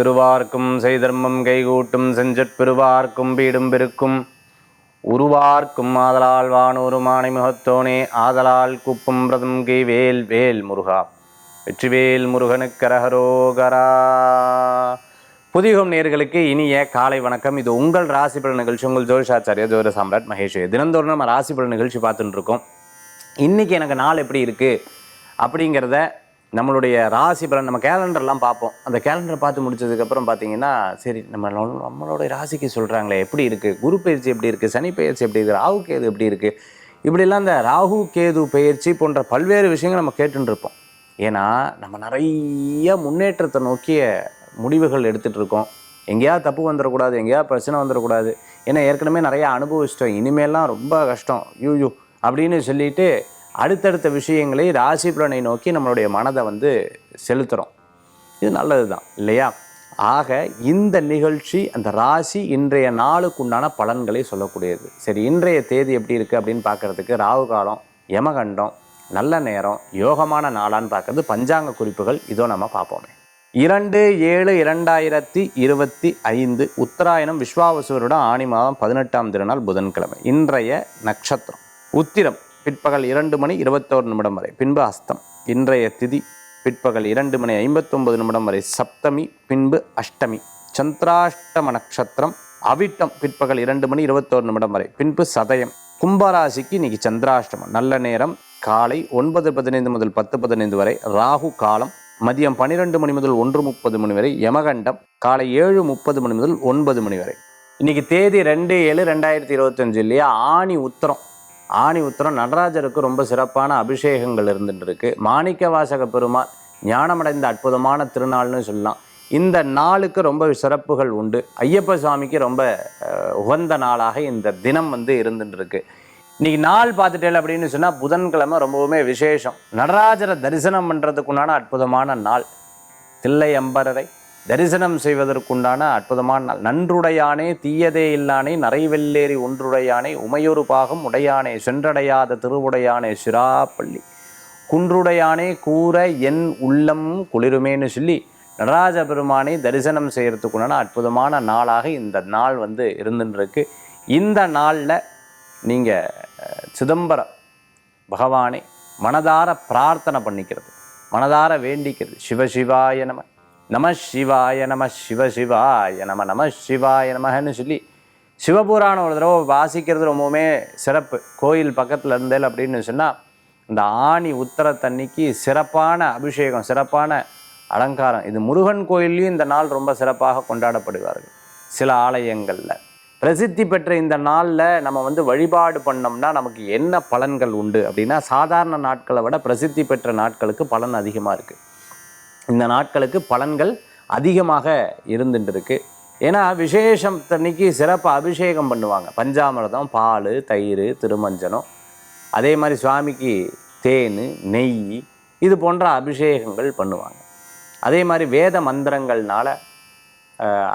திருவார்க்கும் செய்தர்மம் கைகூட்டும் செஞ்சற்பெருவார்க்கும் பீடும் பெருக்கும். உருவார்க்கும் ஆதலால் வானூரும் மானை முகத்தோனே ஆதலால் குப்பும் பிரதம் கை வேல் வேல் முருகா. வெற்றிவேல் முருகனுக்கரகரோகரா புதிகம் நேர்களுக்கு இனிய காலை வணக்கம். இது உங்கள் ராசி பலன் நிகழ்ச்சி. உங்கள் ஜோதிஷாச்சாரியா ஜோதிட சாம்ராட் மகேஷ். தினந்தோறும் நம்ம ராசி பலன் நிகழ்ச்சி பார்த்துட்டு இருக்கோம். இன்னைக்கு எனக்கு நாள் எப்படி இருக்கு அப்படிங்கிறத நம்மளுடைய ராசி பலன் நம்ம கேலண்டர்லாம் பார்ப்போம். அந்த கேலண்டர் பார்த்து முடிச்சதுக்கப்புறம் பார்த்தீங்கன்னா சரி நம்ம நம்மளுடைய ராசிக்கு சொல்கிறாங்களே எப்படி இருக்குது குரு பயிற்சி எப்படி இருக்குது சனி பயிற்சி எப்படி இருக்குது ராகு கேது எப்படி இருக்குது இப்படிலாம் இந்த ராகு கேது பயிற்சி போன்ற பல்வேறு விஷயங்கள் நம்ம கேட்டுருப்போம் இருப்போம் ஏன்னா நம்ம நிறைய முன்னேற்றத்தை நோக்கிய முடிவுகள் எடுத்துகிட்டு இருக்கோம் எங்கேயாவது தப்பு வந்துடக்கூடாது எங்கேயாவது பிரச்சனை வந்துடக்கூடாது. ஏன்னா ஏற்கனவே நிறையா அனுபவிச்சிட்டோம். இனிமேல்லாம் ரொம்ப கஷ்டம். யூ அப்படின்னு சொல்லிட்டு அடுத்தடுத்த விஷயங்களை ராசி பலனை நோக்கி நம்மளுடைய மனதை வந்து செலுத்துகிறோம் இது நல்லது தான் இல்லையா? ஆக இந்த நிகழ்ச்சி அந்த ராசி இன்றைய நாளுக்கு உண்டான பலன்களை சொல்லக்கூடியது. சரி இன்றைய தேதி எப்படி இருக்குது அப்படின்னு பார்க்கறதுக்கு ராகு காலம் யமகண்டம் நல்ல நேரம் யோகமான நாளான்னு பார்க்கறது பஞ்சாங்க குறிப்புகள் இதோ நம்ம பார்ப்போமே. இரண்டு ஏழு இரண்டாயிரத்தி இருபத்தி ஐந்து உத்தராயணம் விஸ்வாவசுவருடன் ஆணி மாதம் பதினெட்டாம் திருநாள் புதன்கிழமை இன்றைய நட்சத்திரம். உத்திரம் பிற்பகல் இரண்டு மணி இருபத்தோரு நிமிடம் வரை. பின்பு அஸ்தம். இன்றைய திதி பிற்பகல் இரண்டு மணி ஐம்பத்தொன்பது நிமிடம் வரை. சப்தமி பின்பு அஷ்டமி. சந்திராஷ்டம நட்சத்திரம் அவிட்டம் பிற்பகல் இரண்டு மணி இருபத்தோரு நிமிடம் வரை. பின்பு சதயம். கும்பராசிக்கு இன்னைக்கு சந்திராஷ்டமம். நல்ல நேரம். காலை ஒன்பது பதினைந்து முதல் பத்து பதினைந்து வரை. ராகு காலம். மதியம் பன்னிரெண்டு மணி முதல் ஒன்று முப்பது மணி வரை. யமகண்டம். காலை ஏழு முப்பது மணி முதல் ஒன்பது மணி வரை. இன்னைக்கு தேதி ரெண்டு ஏழு ரெண்டாயிரத்தி இருபத்தஞ்சு இல்லையா? ஆணி உத்தரம். ஆணி உத்தரம் நடராஜருக்கு ரொம்ப சிறப்பான அபிஷேகங்கள் இருந்துட்டுருக்கு மாணிக்க வாசக பெருமாள் ஞானமடைந்த அற்புதமான திருநாள்னு சொல்லலாம். இந்த நாளுக்கு ரொம்ப சிறப்புகள் உண்டு. ஐயப்ப சுவாமிக்கு ரொம்ப உகந்த நாளாக இந்த தினம் வந்து இருந்துட்டு இருக்கு. இன்னைக்கு நாள் பார்த்துட்டேன் அப்படின்னு சொன்னால் புதன்கிழமை ரொம்பவுமே விசேஷம். நடராஜரை தரிசனம் பண்ணுறதுக்குண்டான அற்புதமான நாள். தில்லை அம்பரரை தரிசனம் செய்வதற்குண்டான அற்புதமான நாள். நன்றுடையானே தீயதே இல்லானே நரைவெல்லேறி ஒன்றுடையானே உமையொரு பாகம் உடையானே சென்றடையாத திருவுடையானே சிராப்பள்ளி. குன்றுடையானே கூற என் உள்ளம் குளிருமேன்னு சொல்லி நடராஜ பெருமானை தரிசனம் செய்கிறதுக்குண்டான அற்புதமான நாளாக இந்த நாள் வந்து இருந்துருக்கு இந்த நாளில் நீங்கள் சிதம்பரம் பகவானை மனதார பிரார்த்தனை பண்ணிக்கிறது. மனதார வேண்டிக்கிறது. சிவசிவாய நம. நம சிவாய நம சிவசிவாய நம நம சிவாய நமகன்னு சொல்லி சிவபுராணம் ஒரு தடவை வாசிக்கிறது ரொம்பவுமே சிறப்பு. கோயில் பக்கத்தில் இருந்தேல் அப்படின்னு சொன்னால் இந்த ஆணி உத்தர தண்ணிக்கு சிறப்பான அபிஷேகம் சிறப்பான அலங்காரம். இது முருகன் கோயில்லையும் இந்த நாள் ரொம்ப சிறப்பாக கொண்டாடப்படுவார்கள். சில ஆலயங்களில். பிரசித்தி பெற்ற இந்த நாளில் நம்ம வந்து வழிபாடு பண்ணோம்னா நமக்கு என்ன பலன்கள் உண்டு அப்படின்னா சாதாரண நாட்களை விட பிரசித்தி பெற்ற நாட்களுக்கு பலன் அதிகமாக இருக்குது இந்த நாட்களுக்கு பலன்கள் அதிகமாக இருந்துட்டுருக்கு. ஏன்னா விசேஷம் தன்னைக்கு சிறப்பாக அபிஷேகம் பண்ணுவாங்க. பஞ்சாமிரதம் பால் தயிர் திருமஞ்சனம். அதே மாதிரி சுவாமிக்கு தேன் நெய் இது போன்ற அபிஷேகங்கள் பண்ணுவாங்க. அதே மாதிரி வேத மந்திரங்கள்னால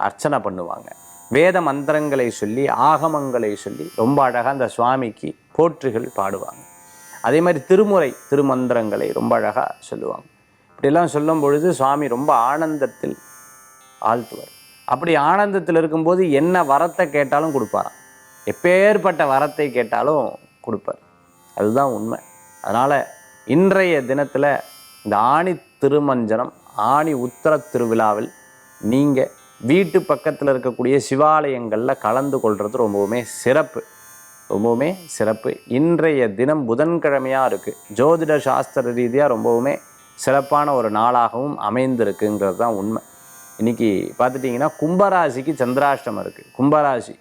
அர்ச்சனை பண்ணுவாங்க. வேத மந்திரங்களை சொல்லி ஆகமங்களை சொல்லி ரொம்ப அழகாக அந்த சுவாமிக்கு போற்றுகள் பாடுவாங்க. அதே மாதிரி திருமுறை திருமந்திரங்களை ரொம்ப அழகாக சொல்லுவாங்க. அப்படிலாம் சொல்லும் பொழுது சுவாமி ரொம்ப ஆனந்தத்தில் ஆழ்த்துவார். அப்படி ஆனந்தத்தில் இருக்கும்போது என்ன வரத்தை கேட்டாலும் கொடுப்பாராம். எப்பேற்பட்ட வரத்தை கேட்டாலும் கொடுப்பார். அதுதான் உண்மை. அதனால் இன்றைய தினத்தில் இந்த ஆணி திருமஞ்சனம் ஆணி உத்தர திருவிழாவில் நீங்கள் வீட்டு பக்கத்தில் இருக்கக்கூடிய சிவாலயங்களில் கலந்து கொள்வது ரொம்பவுமே சிறப்பு. ரொம்பவுமே சிறப்பு. இன்றைய தினம் புதன்கிழமையாக இருக்குது ஜோதிட சாஸ்திர ரீதியாக ரொம்பவுமே சிறப்பான ஒரு நாளாகவும் அமைந்திருக்குங்கிறது தான் உண்மை. இன்னைக்கு பார்த்துட்டிங்கன்னா கும்பராசிக்கு சந்திராஷ்டமம் இருக்குது கும்பராசி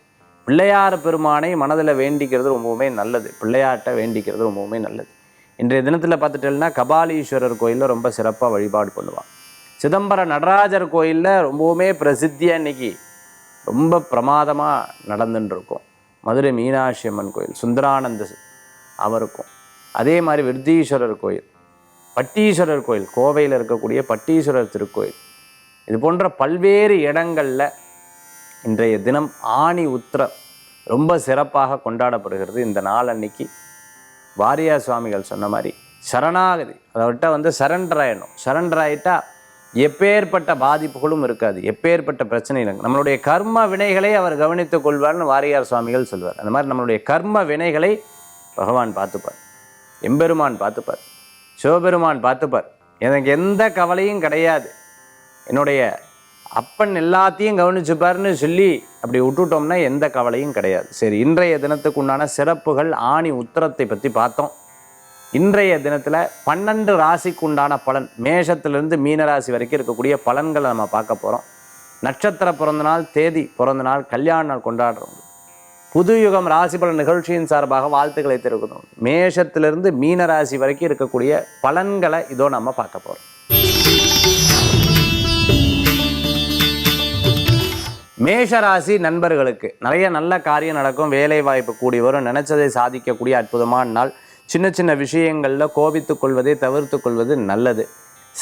பிள்ளையார் பெருமானை மனதில் வேண்டிக்கிறது ரொம்பவுமே நல்லது. பிள்ளையாட்டை வேண்டிக்கிறது ரொம்பவுமே நல்லது. இன்றைய தினத்தில் பார்த்துட்டேன்னா கபாலீஸ்வரர் கோயிலில் ரொம்ப சிறப்பாக வழிபாடு பண்ணுவான் சிதம்பரம் நடராஜர் கோயிலில் ரொம்பவுமே பிரசித்தியாக இன்றைக்கி ரொம்ப பிரமாதமாக நடந்துட்டுருக்கும் மதுரை மீனாட்சி அம்மன் கோயில் சுந்தரானந்த அவருக்கும். அதே மாதிரி விருத்தீஸ்வரர் கோயில் பட்டீஸ்வரர் கோயில் கோவையில் இருக்கக்கூடிய பட்டீஸ்வரர் திருக்கோயில். இது போன்ற பல்வேறு இடங்களில் இன்றைய தினம் ஆணி உத்திரம் ரொம்ப சிறப்பாக கொண்டாடப்படுகிறது. இந்த நாள் அன்னைக்கு வாரியார் சுவாமிகள் சொன்ன மாதிரி சரணாகதி அதைவிட்ட வந்து சரண்டர் ஆயிடணும். சரண்டர் ஆயிட்டா எப்பேற்பட்ட பாதிப்புகளும் இருக்காது எப்பேற்பட்ட பிரச்சனைகளும் நம்மளுடைய கர்ம வினைகளை அவர் கவனித்துக் கொள்வார்னு வாரியார் சுவாமிகள் சொல்வார். அந்த மாதிரி நம்மளுடைய கர்ம வினைகளை பகவான் பார்த்துப்பார் எம்பெருமான் பார்த்துப்பார். சிவபெருமான் பார்த்துப்பார். எனக்கு எந்த கவலையும் கிடையாது. என்னுடைய அப்பன் எல்லாத்தையும் கவனிச்சுப்பார்னு சொல்லி அப்படி விட்டுட்டோம்னா எந்த கவலையும் கிடையாது. சரி இன்றைய தினத்துக்கு உண்டான சிறப்புகள் ஆணி உத்தரத்தை பற்றி பார்த்தோம். இன்றைய தினத்தில் பன்னெண்டு ராசிக்கு உண்டான பலன் மேஷத்திலிருந்து மீனராசி வரைக்கும் இருக்கக்கூடிய பலன்களை நம்ம பார்க்க போகிறோம் நட்சத்திர பிறந்த நாள் தேதி பிறந்த நாள் கல்யாண நாள் கொண்டாடுறோம் புது யுகம் ராசி நிகழ்ச்சியின் சார்பாக வாழ்த்துக்களை தெரிவிக்கணும் மேஷத்திலிருந்து மீன ராசி வரைக்கும் இருக்கக்கூடிய பலன்களை இதோ நம்ம பார்க்க போகிறோம் மேஷராசி நண்பர்களுக்கு நிறைய நல்ல காரியம் நடக்கும் வேலை வாய்ப்பு கூடி வரும் நினைச்சதை சாதிக்கக்கூடிய அற்புதமான நாள். சின்ன சின்ன விஷயங்களில் கோபித்துக் கொள்வதை தவிர்த்து கொள்வது நல்லது.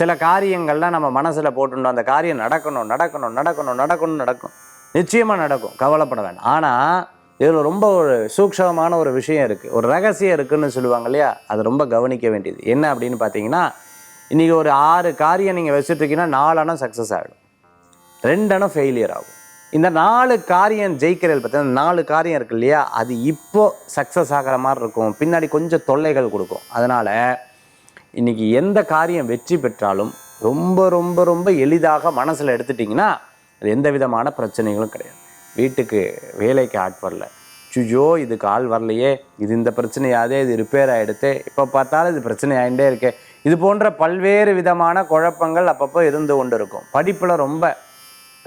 சில காரியங்கள்லாம் நம்ம மனசில் போட்டுட்டோம் அந்த காரியம் நடக்கணும் நடக்கணும் நடக்கணும் நடக்கணும் நடக்கும். நிச்சயமாக நடக்கும். கவலைப்பட வேண்டாம். ஆனால் இதில் ரொம்ப ஒரு சூக்ஷமான ஒரு விஷயம் இருக்குது ஒரு ரகசியம் இருக்குதுன்னு சொல்லுவாங்க இல்லையா? அது ரொம்ப கவனிக்க வேண்டியது. என்ன அப்படின்னு பார்த்தீங்கன்னா இன்றைக்கி ஒரு ஆறு காரியம் நீங்கள் வச்சுட்ருக்கீங்கன்னா நாலு சக்ஸஸ் ஆகிடும் ரெண்டணம் ஃபெயிலியர் ஆகும். இந்த நாலு காரியம் ஜெயிக்கிறது பார்த்தீங்கன்னா நாலு காரியம் இருக்கு இல்லையா? அது இப்போது சக்ஸஸ் ஆகிற மாதிரி இருக்கும். பின்னாடி கொஞ்சம் தொல்லைகள் கொடுக்கும். அதனால் இன்றைக்கி எந்த காரியம் வெற்றி பெற்றாலும் ரொம்ப ரொம்ப ரொம்ப எளிதாக மனசில் எடுத்துட்டிங்கன்னா அது எந்த விதமான பிரச்சனைகளும் கிடையாது. வீட்டுக்கு வேலைக்கு ஆட் வரல. சுஜோ இதுக்கு ஆள் வரலையே. இது இந்த பிரச்சனையாதே இது ரிப்பேர் ஆகிடுது இப்போ பார்த்தாலும் இது பிரச்சனை ஆகிட்டே இருக்கே. இது போன்ற பல்வேறு விதமான குழப்பங்கள் அப்பப்போ இருந்து கொண்டு இருக்கும் படிப்பில் ரொம்ப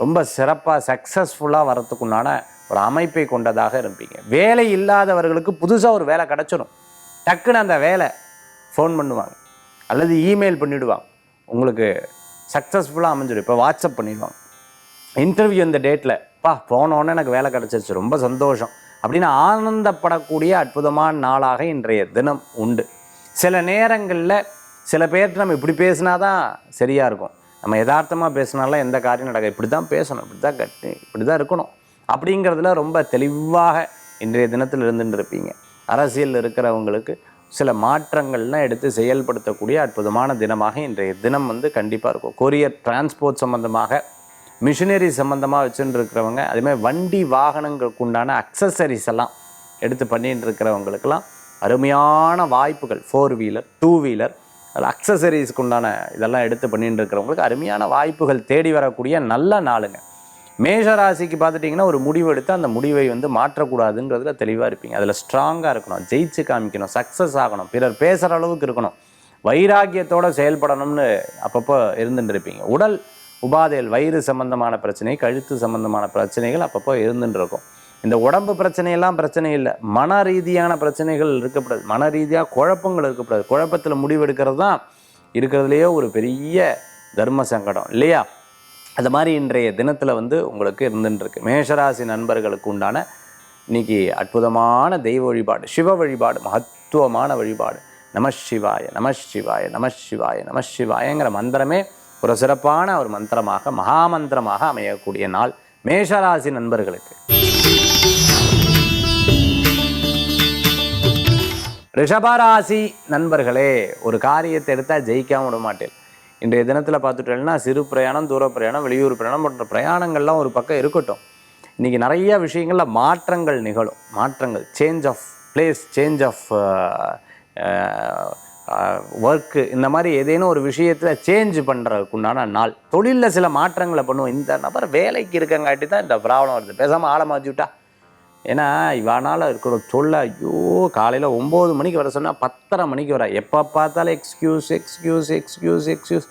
ரொம்ப சிறப்பாக சக்ஸஸ்ஃபுல்லாக வரத்துக்குண்டான ஒரு அமைப்பை கொண்டதாக இருப்பீங்க. வேலை இல்லாதவர்களுக்கு புதுசாக ஒரு வேலை கிடச்சிடும் டக்குன்னு அந்த வேலை ஃபோன் பண்ணுவாங்க. அல்லது இமெயில் பண்ணிவிடுவாங்க உங்களுக்கு சக்ஸஸ்ஃபுல்லாக அமைஞ்சிடும் இப்போ வாட்ஸ்அப் பண்ணிடுவாங்க. இன்டர்வியூ இந்த டேட்டில் பா போனோன்னு எனக்கு வேலை கிடச்சிருச்சு. ரொம்ப சந்தோஷம். அப்படின்னு ஆனந்தப்படக்கூடிய அற்புதமான நாளாக இன்றைய தினம் உண்டு. சில நேரங்களில் சில பேர்கிட்ட நம்ம இப்படி பேசினா தான் சரியாக இருக்கும். நம்ம யதார்த்தமாக பேசினாலாம் எந்த காரியம் நடக்க இப்படி தான் பேசணும் இப்படி தான் கட்டி இப்படி தான் இருக்கணும். அப்படிங்கிறதுல ரொம்ப தெளிவாக இன்றைய தினத்தில் இருந்துட்டு இருப்பீங்க அரசியலில் இருக்கிறவங்களுக்கு சில மாற்றங்கள்லாம் எடுத்து செயல்படுத்தக்கூடிய அற்புதமான தினமாக இன்றைய தினம் வந்து கண்டிப்பாக இருக்கும். கொரியர் டிரான்ஸ்போர்ட் சம்மந்தமாக மிஷினரி சம்மந்தமாக வச்சுட்டு இருக்கிறவங்க அதேமாதிரி வண்டி வாகனங்களுக்கு உண்டான அக்சசரிஸ் எல்லாம் எடுத்து பண்ணிட்டு இருக்கிறவங்களுக்கெல்லாம் அருமையான வாய்ப்புகள். ஃபோர் வீலர் டூ வீலர் அதில் அக்சசரிஸ்க்கு உண்டான இதெல்லாம் எடுத்து பண்ணிட்டு இருக்கிறவங்களுக்கு அருமையான வாய்ப்புகள் தேடி வரக்கூடிய நல்ல நாளுங்க. மேஷ ராசிக்கு பார்த்துட்டிங்கன்னா ஒரு முடிவு எடுத்து அந்த முடிவை வந்து மாற்றக்கூடாதுங்கிறதுல தெளிவாக இருப்பீங்க. அதில் ஸ்ட்ராங்காக இருக்கணும் ஜெயிச்சு காமிக்கணும் சக்ஸஸ் ஆகணும் பிறர் பேசுகிற அளவுக்கு இருக்கணும் வைராக்கியத்தோடு செயல்படணும்னு அப்பப்போ இருந்துட்டு இருப்பீங்க. உடல் உபாதைகள் வயிறு சம்பந்தமான பிரச்சனை கழுத்து சம்பந்தமான பிரச்சனைகள் அப்பப்போ இருந்துட்டு இருக்கும். இந்த உடம்பு பிரச்சனையெல்லாம் பிரச்சனை இல்லை. மன ரீதியான பிரச்சனைகள் இருக்கக்கூடாது மன ரீதியாக குழப்பங்கள் இருக்கக்கூடாது குழப்பத்தில் முடிவெடுக்கிறது தான் இருக்கிறதுலையே ஒரு பெரிய தர்ம சங்கடம் இல்லையா? அது மாதிரி இன்றைய தினத்தில் வந்து உங்களுக்கு இருந்துட்டுருக்கு மேஷராசி நண்பர்களுக்கு உண்டான இன்னைக்கு அற்புதமான தெய்வ வழிபாடு சிவ வழிபாடு மகத்துவமான வழிபாடு. நம சிவாய நம சிவாய நம சிவாய நம சிவாயங்கிற மந்திரமே ஒரு சிறப்பான ஒரு மந்திரமாக மகாமந்திரமாக அமையக்கூடிய நாள் மேஷராசி நண்பர்களுக்கு. ரிஷபராசி நண்பர்களே ஒரு காரியத்தை எடுத்தால் ஜெயிக்காம விட மாட்டேன். இன்றைய தினத்தில் பார்த்துட்டோம்னா சிறு பிரயாணம் தூர பிரயாணம் வெளியூர் பிரயாணம் போன்ற பிரயாணங்கள்லாம் ஒரு பக்கம் இருக்கட்டும். இன்றைக்கி நிறைய விஷயங்களில் மாற்றங்கள் நிகழும். மாற்றங்கள் change of place change of work இந்த மாதிரி ஏதேனும் ஒரு விஷயத்தில் சேஞ்ச் பண்ணுறதுக்குண்டான நாள். தொழிலில் சில மாற்றங்களை பண்ணுவோம். இந்த நபர் வேலைக்கு இருக்கங்காட்டி தான் இந்த ப்ராப்ளம் வருது. பேசாமல் ஆளை மாற்றி விட்டா. ஏன்னா இவனால் இருக்கிற சொல்ல ஐயோ காலையில் ஒம்பது மணிக்கு வர சொன்னால் பத்தரை மணிக்கு வர. எப்போ பார்த்தாலும் எக்ஸ்கியூஸ் எக்ஸ்கியூஸ் எக்ஸ்கியூஸ் எக்ஸ்கியூஸ்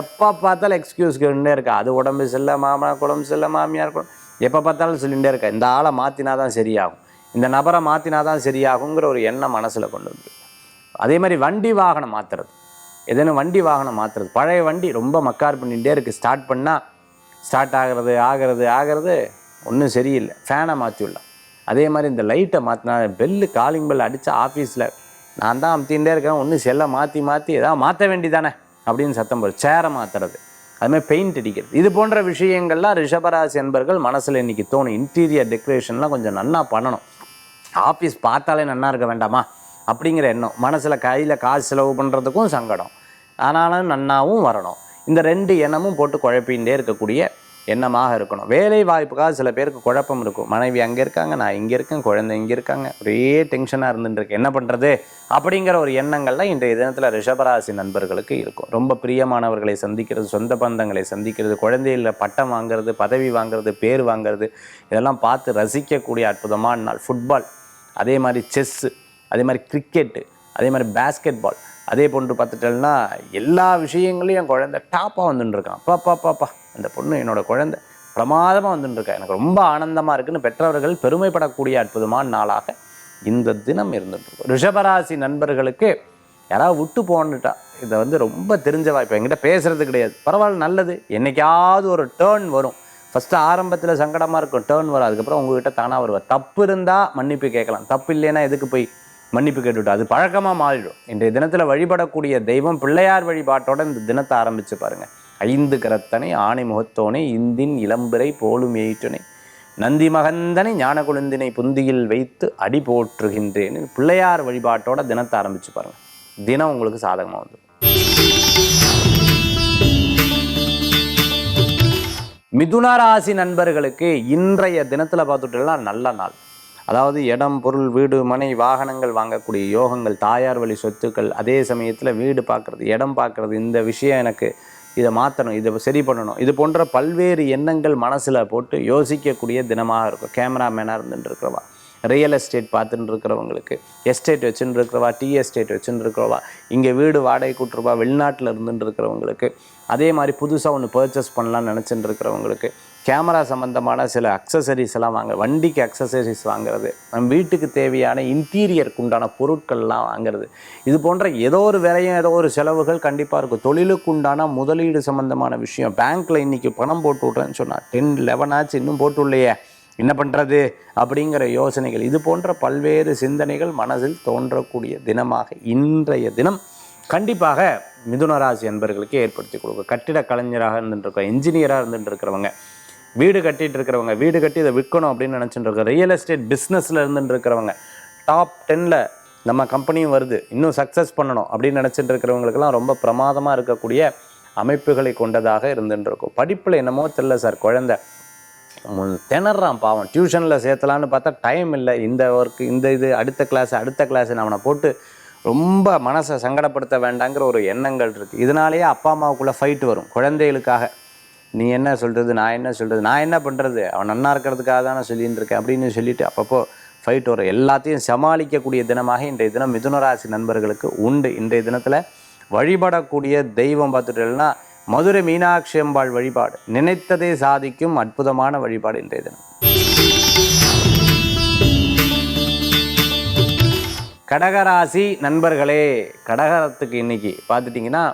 எப்போ பார்த்தாலும் எக்ஸ்கியூஸ் கேட்டுட்டே இருக்கா. அது உடம்பு செல்ல மாமனா குடம்பு செல்ல மாமியார் குடம்பு எப்போ பார்த்தாலும் சொல்லிகிட்டே இருக்கா. இந்த ஆளை மாற்றினா தான் சரியாகும். இந்த நபரை மாற்றினா தான் சரியாகுங்கிற ஒரு எண்ணம் மனசில் கொண்டு வந்து அதே மாதிரி வண்டி வாகனம் மாற்றுறது எதனா வண்டி வாகனம் மாற்றுறது பழைய வண்டி ரொம்ப மக்கார் பண்ணிகிட்டே இருக்குது ஸ்டார்ட் பண்ணால் ஸ்டார்ட் ஆகிறது ஆகிறது ஆகிறது ஒன்றும் சரியில்லை. ஃபேனை மாற்றி விடலாம். அதே மாதிரி இந்த லைட்டை மாற்றினா பெல்லு காலிங் பெல் அடித்த ஆஃபீஸில் நான் தான் அமுத்தின்ண்டே இருக்கேன் ஒன்றும் செல்லை மாற்றி மாற்றி ஏதாவது மாற்ற வேண்டிதானே அப்படின்னு சத்தம் போடுது சேரை மாற்றுறது அதுமாதிரி பெயிண்ட் அடிக்கிறது. இது போன்ற விஷயங்கள்லாம் ரிஷபராசி என்பர்கள் மனசில் இன்றைக்கி தோணும். இன்டீரியர் டெக்கரேஷன்லாம் கொஞ்சம் நல்லா பண்ணணும். ஆஃபீஸ் பார்த்தாலே நல்லா இருக்க வேண்டாமா? அப்படிங்கிற எண்ணம். மனசில் கையில் காசு செலவு பண்ணுறதுக்கும் சங்கடம். ஆனாலும் நன்னாவும் வரணும். இந்த ரெண்டு எண்ணமும் போட்டு குழப்பிகிட்டே இருக்கக்கூடிய எண்ணமாக இருக்கணும். வேலை வாய்ப்புக்காக சில பேருக்கு குழப்பம் இருக்கும். மனைவி அங்கே இருக்காங்க நான் இங்கே இருக்கேன் குழந்தை இங்கே இருக்காங்க. ஒரே டென்ஷனாக இருந்துருக்கு என்ன பண்ணுறது அப்படிங்கிற ஒரு எண்ணங்கள்லாம் இன்றைய தினத்தில் ரிஷபராசி நண்பர்களுக்கு இருக்கும். ரொம்ப பிரியமானவர்களை சந்திக்கிறது சொந்த பந்தங்களை சந்திக்கிறது குழந்தையில் பட்டம் வாங்குறது பதவி வாங்குறது பேர் வாங்குறது இதெல்லாம் பார்த்து ரசிக்கக்கூடிய அற்புதமான நாள். ஃபுட்பால் அதே மாதிரி செஸ்ஸு அதே மாதிரி கிரிக்கெட்டு அதே மாதிரி பேஸ்கெட் பால் அதே போன்று பார்த்துட்டேன்னா எல்லா விஷயங்களையும் என் குழந்தை டாப்பாக வந்துட்டு இருக்கான் அப்பா பாப்பா அந்த பொண்ணு என்னோட குழந்தை பிரமாதமாக வந்துட்டுருக்கா எனக்கு ரொம்ப ஆனந்தமாக இருக்குன்னு பெற்றவர்கள் பெருமைப்படக்கூடிய அற்புதமான நாளாக இந்த தினம் இருந்துட்டு ரிஷபராசி நண்பர்களுக்கு யாராவது விட்டு போன்னுட்டா இதை வந்து ரொம்ப தெரிஞ்ச வாய்ப்பு. என்கிட்ட பேசுறது கிடையாது. பரவாயில்ல நல்லது. என்னைக்காவது ஒரு டேர்ன் வரும். ஃபஸ்ட்டு ஆரம்பத்தில் சங்கடமாக இருக்கும். டேர்ன் வரும் அதுக்கப்புறம் உங்ககிட்ட தானாக வருவார் தப்பு இருந்தால் மன்னிப்பு கேட்கலாம். தப்பு இல்லைன்னா எதுக்கு போய் மன்னிப்பு கேட்டுவிட்டு அது பழக்கமாக மாறிடும். இன்றைய தினத்தில் வழிபடக்கூடிய தெய்வம் பிள்ளையார் வழிபாட்டோட இந்த தினத்தை ஆரம்பித்து பாருங்க. ஐந்து கரத்தனை ஆணை முகத்தோனை இந்தின் இளம்பிறை போலும் எயிட்டனை நந்தி மகந்தனை ஞான குழுந்தினை புந்தியில் வைத்து அடி போற்றுகின்றேன். பிள்ளையார் வழிபாட்டோட தினத்தை ஆரம்பித்து பாருங்க. தினம் உங்களுக்கு சாதகமாக வந்து மிதுன ராசி நண்பர்களுக்கு இன்றைய தினத்தில் பார்த்துட்டோம்னா நல்ல நாள். அதாவது இடம் பொருள் வீடு மனை வாகனங்கள் வாங்கக்கூடிய யோகங்கள் தாயார் வழி சொத்துக்கள் அதே சமயத்தில் வீடு பார்க்குறது இடம் பார்க்குறது இந்த விஷயம் எனக்கு இதை மாற்றணும் இதை சரி பண்ணணும். இது போன்ற பல்வேறு எண்ணங்கள் மனசில் போட்டு யோசிக்கக்கூடிய தினமாக இருக்கும். கேமராமேனாக இருந்துட்டுருக்கிறவா ரியல் எஸ்டேட் பார்த்துட்டு இருக்கிறவங்களுக்கு எஸ்டேட் வச்சுட்டு இருக்கிறவா டீ எஸ்டேட் வச்சுட்டு இருக்கிறவா இங்கே வீடு வாடகை கூட்டுருவா வெளிநாட்டில் இருந்துட்டு இருக்கிறவங்களுக்கு அதே மாதிரி புதுசாக ஒன்று பர்ச்சேஸ் பண்ணலாம்னு நினச்சிட்டு இருக்கிறவங்களுக்கு கேமரா சம்மந்தமான சில அக்சசரிஸ் எல்லாம் வாங்க வண்டிக்கு அக்சசரிஸ் வாங்குறது நம்ம வீட்டுக்கு தேவையான இன்டீரியருக்கு உண்டான பொருட்கள்லாம் வாங்குறது. இது போன்ற ஏதோ ஒரு விலையும் ஏதோ ஒரு செலவுகள் கண்டிப்பாக இருக்கும். தொழிலுக்கு உண்டான முதலீடு சம்மந்தமான விஷயம். பேங்க்கில் இன்றைக்கி பணம் போட்டு விட்றேன்னு சொன்னால் டென் லெவன் ஆச்சு இன்னும் போட்டு இல்லையே என்ன பண்ணுறது அப்படிங்கிற யோசனைகள். இது போன்ற பல்வேறு சிந்தனைகள் மனதில் தோன்றக்கூடிய தினமாக இன்றைய தினம் கண்டிப்பாக மிதுனராசி என்பர்களுக்கு ஏற்படுத்தி கொடுக்கும். கட்டிட கலைஞராக இருந்துட்டு இன்ஜினியராக இருந்துட்டு இருக்கிறவங்க. வீடு கட்டிட்டு இருக்கிறவங்க வீடு கட்டி இதை விற்கணும் அப்படின்னு நினச்சிட்டு இருக்க ரியல் எஸ்டேட் பிஸ்னஸில் இருந்துட்டு இருக்கிறவங்க டாப் டென்னில் நம்ம கம்பெனியும் வருது இன்னும் சக்ஸஸ் பண்ணணும் அப்படின்னு நினச்சிட்டு இருக்கிறவங்களுக்கெல்லாம் ரொம்ப பிரமாதமாக இருக்கக்கூடிய அமைப்புகளை கொண்டதாக இருந்துட்டுருக்கும் படிப்பில் என்னமோ தெரில சார் குழந்தை. திணறான் பாவம். டியூஷனில் சேர்த்தலான்னு பார்த்தா டைம் இல்லை. இந்த ஒர்க்கு இந்த இது அடுத்த கிளாஸ் அடுத்த கிளாஸ் அவனை போட்டு ரொம்ப மனசை சங்கடப்படுத்த வேண்டாங்கிற ஒரு எண்ணங்கள் இருக்குது இதனாலேயே அப்பா அம்மாவுக்குள்ளே ஃபைட் வரும் குழந்தைகளுக்காக. நீ என்ன சொல்கிறது நான் என்ன சொல்கிறது நான் என்ன பண்ணுறது அவன் நன்னா இருக்கிறதுக்காக தானே சொல்லின்னு இருக்கேன் அப்படின்னு சொல்லிட்டு அப்பப்போ ஃபைட் வரும். எல்லாத்தையும் சமாளிக்கக்கூடிய தினமாக இன்றைய தினம் மிதுனராசி நண்பர்களுக்கு உண்டு. இன்றைய தினத்தில் வழிபடக்கூடிய தெய்வம் பார்த்துட்டேன்னா மதுரை மீனாட்சி அம்பாள் வழிபாடு. நினைத்ததை சாதிக்கும் அற்புதமான வழிபாடு இன்றைய தினம். கடகராசி நண்பர்களே கடகரத்துக்கு இன்னைக்கு பார்த்துட்டிங்கன்னா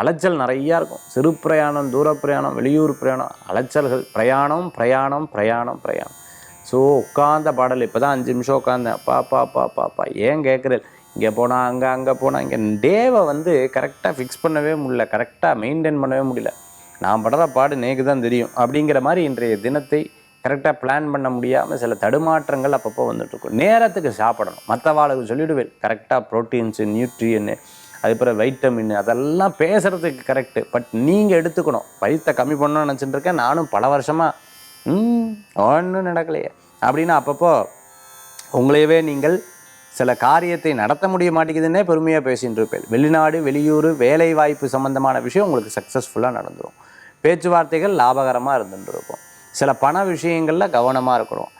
அலைச்சல் நிறையா இருக்கும். சிறு பிரயாணம் தூர பிரயாணம் வெளியூர் பிரயாணம் அலைச்சல்கள் பிரயாணம் பிரயாணம் பிரயாணம் பிரயாணம். ஸோ உட்காந்த பாடல் இப்போ தான் அஞ்சு நிமிஷம் உட்காந்தேன் பா பா பா பா பா. ஏன் கேட்குறது இங்கே போனால் அங்கே அங்கே போனால் இங்கே. டேவை வந்து கரெக்டாக ஃபிக்ஸ் பண்ணவே முடியல. கரெக்டாக மெயின்டைன் பண்ணவே முடியல. நான் படுற பாடு நேக்கு தான் தெரியும். அப்படிங்கிற மாதிரி இன்றைய தினத்தை கரெக்டாக பிளான் பண்ண முடியாமல் சில தடுமாற்றங்கள் அப்பப்போ வந்துட்டுருக்கும். நேரத்துக்கு சாப்பிடணும். மற்றவாளுக்கு சொல்லிவிடுவேன் கரெக்டாக ப்ரோட்டீன்ஸு நியூட்ரியன்னு அதுக்கப்புறம் வைட்டமின் அதெல்லாம் பேசுகிறதுக்கு கரெக்டு பட் நீங்கள் எடுத்துக்கணும். வயிற்றை கம்மி பண்ணணும்னு நினச்சிட்டு இருக்கேன் நானும் பல வருஷமாக ம் ஒன்றும் நடக்கலையே. அப்படின்னு அப்பப்போ உங்களையவே நீங்கள் சில காரியத்தை நடத்த முடிய மாட்டேங்குதுன்னே பெருமையாக பேசிகிட்டு இருப்பேன். வெளிநாடு வெளியூர் வேலை வாய்ப்பு சம்மந்தமான விஷயம் உங்களுக்கு சக்ஸஸ்ஃபுல்லாக நடந்துடும் பேச்சுவார்த்தைகள் லாபகரமாக இருந்துருக்கும் சில பண விஷயங்களில் கவனமாக இருக்கணும்.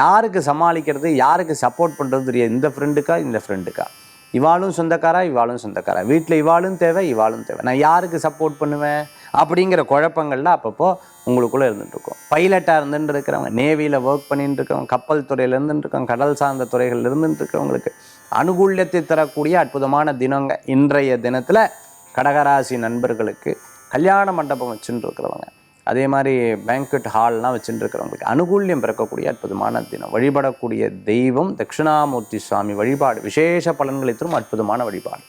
யாருக்கு சமாளிக்கிறது யாருக்கு சப்போர்ட் பண்ணுறது தெரியாது இந்த ஃப்ரெண்டுக்கா இந்த ஃப்ரெண்டுக்கா இவாளும் சொந்தக்காரா இவாளும் சொந்தக்காரா. வீட்டில் இவாளும் தேவை இவாளும் தேவை. நான் யாருக்கு சப்போர்ட் பண்ணுவேன்? அப்படிங்கிற குழப்பங்கள்லாம் அப்பப்போ உங்களுக்குள்ளே இருந்துகிட்ருக்கோம் பைலட்டாக இருந்துட்டு இருக்கிறவங்க நேவியில் ஒர்க் பண்ணிட்டு இருக்கவங்க கப்பல் துறையில் இருந்துட்டுருக்கவங்க கடல் சார்ந்த துறைகள் இருந்துட்டு இருக்கவங்களுக்கு அனுகூல்யத்தை தரக்கூடிய அற்புதமான தினங்க. இன்றைய தினத்தில் கடகராசி நண்பர்களுக்கு கல்யாண மண்டபம் வச்சுட்டு இருக்கிறவங்க அதே மாதிரி பேங்க்வெட் ஹால்லாம் வச்சுட்டு இருக்கிறவங்களுக்கு அனுகூல்யம் பிறக்கக்கூடிய அற்புதமான தினம். வழிபடக்கூடிய தெய்வம் தட்சிணாமூர்த்தி சுவாமி வழிபாடு. விசேஷ பலன்களை தரும் அற்புதமான வழிபாடு.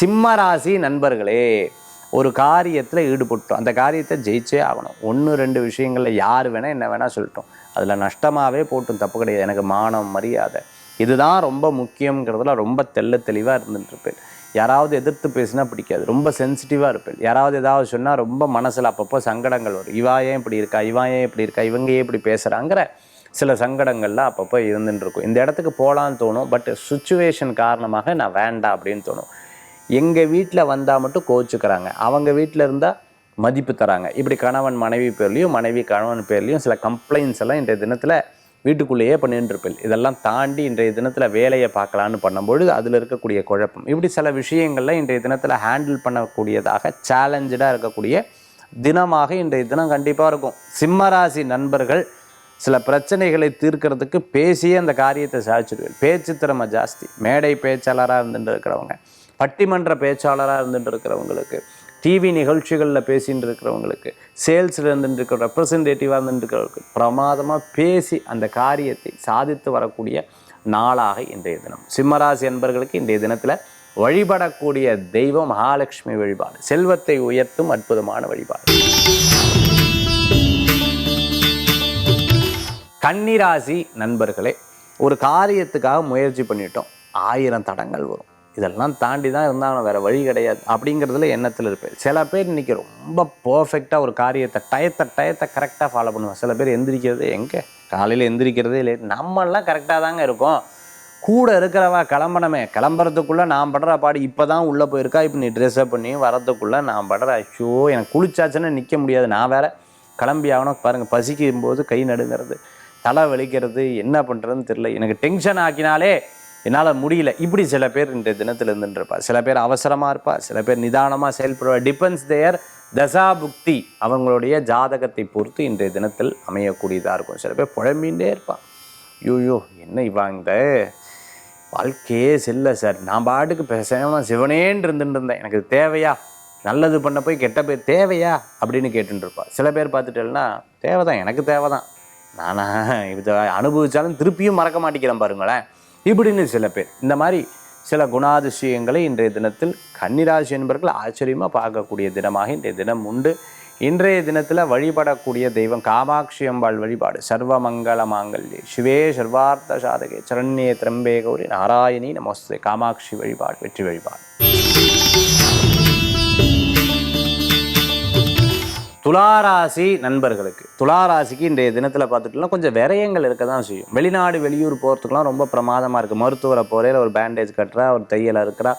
சிம்மராசி நண்பர்களே ஒரு காரியத்தில் ஈடுபட்டோம். அந்த காரியத்தை ஜெயிச்சே ஆகணும். ஒன்று ரெண்டு விஷயங்களில் யார் வேணால் என்ன வேணால் சொல்லிட்டோம். அதில் நஷ்டமாகவே போட்டும் தப்பு கிடையாது. எனக்கு மானம் மரியாதை. இதுதான் ரொம்ப முக்கியங்கிறதுல ரொம்ப தெள்ள தெளிவாக இருந்துட்டுருப்பேன் யாராவது எதிர்த்து பேசினா பிடிக்காது. ரொம்ப சென்சிட்டிவாக இருப்பேன். யாராவது ஏதாவது சொன்னால் ரொம்ப மனசில் அப்பப்போ சங்கடங்கள் வரும். இவா ஏன் இப்படி இருக்கா? இவா ஏன் இப்படி இருக்கா? இவங்க ஏன் இப்படி பேசுகிறாங்கிற சில சங்கடங்கள்லாம் அப்பப்போ இருந்துட்டு இருக்கும். இந்த இடத்துக்கு போகலான்னு தோணும். பட் சுச்சுவேஷன் காரணமாக நான் வேண்டாம் அப்படின்னு தோணும். எங்கள் வீட்டில் வந்தால் மட்டும் கோச்சுக்கிறாங்க அவங்க வீட்டில் இருந்தால் மதிப்பு தராங்க. இப்படி கணவன் மனைவி பேர்லேயும் மனைவி கணவன் பேர்லேயும் சில கம்ப்ளைண்ட்ஸ் எல்லாம் இன்றைய தினத்தில் வீட்டுக்குள்ளேயே பண்ணிட்டு இதெல்லாம் தாண்டி இன்றைய தினத்தில் வேலையை பார்க்கலான்னு பண்ணும்பொழுது அதில் இருக்கக்கூடிய குழப்பம். இப்படி சில விஷயங்கள்ல இன்றைய தினத்தில் ஹேண்டில் பண்ணக்கூடியதாக சேலஞ்சடாக இருக்கக்கூடிய தினமாக இன்றைய தினம் கண்டிப்பாக இருக்கும். சிம்மராசி நண்பர்கள் சில பிரச்சனைகளை தீர்க்கிறதுக்கு பேசியே அந்த காரியத்தை சாதிச்சிடுவேன் பேச்சு திறமை ஜாஸ்தி. மேடை பேச்சாளராக இருந்துட்டு இருக்கிறவங்க பட்டிமன்ற பேச்சாளராக இருந்துட்டு இருக்கிறவங்களுக்கு டிவி நிகழ்ச்சிகளில் பேசின்னு இருக்கிறவங்களுக்கு சேல்ஸில் இருந்துட்டு இருக்கிற ரெப்ரசன்டேட்டிவாக இருந்துட்டு இருக்கிறவங்களுக்கு பிரமாதமாக பேசி அந்த காரியத்தை சாதித்து வரக்கூடிய நாளாக இன்றைய தினம். சிம்மராசி என்பர்களுக்கு இன்றைய தினத்தில் வழிபடக்கூடிய தெய்வம் மகாலட்சுமி வழிபாடு செல்வத்தை உயர்த்தும் அற்புதமான வழிபாடு. கன்னிராசி நண்பர்களே ஒரு காரியத்துக்காக முயற்சி பண்ணிட்டோம். ஆயிரம் தடங்கள் வரும். இதெல்லாம் தாண்டி தான் இருந்தாலும் வேறு வழி கிடையாது அப்படிங்கிறதுல எண்ணத்தில் இருப்பேன். சில பேர் இன்றைக்கி ரொம்ப பர்ஃபெக்டாக ஒரு காரியத்தை டயத்தை டயத்தை கரெக்டாக ஃபாலோ பண்ணுவேன் சில பேர் எந்திரிக்கிறது எங்கே? காலையில் எந்திரிக்கிறதே இல்லை. நம்மெல்லாம் கரெக்டாக தாங்க இருக்கோம். கூட இருக்கிறவா கிளம்பணுமே. கிளம்புறதுக்குள்ளே நான் படுற பாடு இப்போ தான் உள்ளே போயிருக்கா? இப்போ நீ ட்ரெஸ்அப் பண்ணி வரதுக்குள்ளே நான் படுற ஐயோ எனக்கு குளிச்சாச்சுன்னா நிற்க முடியாது. நான் வேற கிளம்பி ஆகணும். பாருங்கள் பசிக்கும் போது கை நடுங்கிறது தலை வலிக்கிறது என்ன பண்ணுறதுன்னு தெரில எனக்கு டென்ஷன் ஆக்கினாலே என்னால் முடியல. இப்படி சில பேர் இன்றைய தினத்தில் இருந்துட்டு சில பேர் அவசரமாக இருப்பா சில பேர் நிதானமாக செயல்படுவா டிபெண்ட்ஸ் தேர் தசா புக்தி அவங்களுடைய ஜாதகத்தை பொறுத்து இன்றைய தினத்தில் அமையக்கூடியதாக இருக்கும். சில பேர் புழம்பின்றே இருப்பான் ஐயோ என்ன இவாங்க வாழ்க்கையே செல்ல சார். நான் பாட்டுக்கு பேசாமல் சிவனேன்னு இருந்துட்டு இருந்தேன் எனக்கு தேவையா? நல்லது பண்ண போய் கெட்ட பேர் தேவையா? அப்படின்னு கேட்டுருப்பா சில பேர் பார்த்துட்டேன்னா தேவை தான் எனக்கு தேவை தான் நானா இது அனுபவித்தாலும் திருப்பியும் மறக்க மாட்டேங்கிறேன் பாருங்களேன். இப்படின்னு சில பேர். இந்த மாதிரி சில குணாதிசயங்களை இன்றைய தினத்தில் கன்னிராசி என்பவர்கள் ஆச்சரியமாக பார்க்கக்கூடிய தினமாக இன்றைய தினம் உண்டு. இன்றைய தினத்தில் வழிபடக்கூடிய தெய்வம் காமாட்சி அம்பாள் வழிபாடு. சர்வமங்கல மாங்கல்யே. சிவே சர்வார்த்த சாதகே. சரண்யே திரம்பே கௌரி. நாராயணி நமஸ்தே. காமாட்சி வழிபாடு வெற்றி வழிபாடு. துளாராசி நண்பர்களுக்கு. துளாராசிக்கு இன்றைய தினத்தில் பார்த்துட்டுலாம் கொஞ்சம் விரயங்கள் இருக்க தான் செய்யும். வெளிநாடு வெளியூர் போகிறதுக்குலாம் ரொம்ப பிரமாதமாக இருக்குது மருத்துவரை போகிற ஒரு பேண்டேஜ் கட்டுறா ஒரு தையலை இருக்கிறா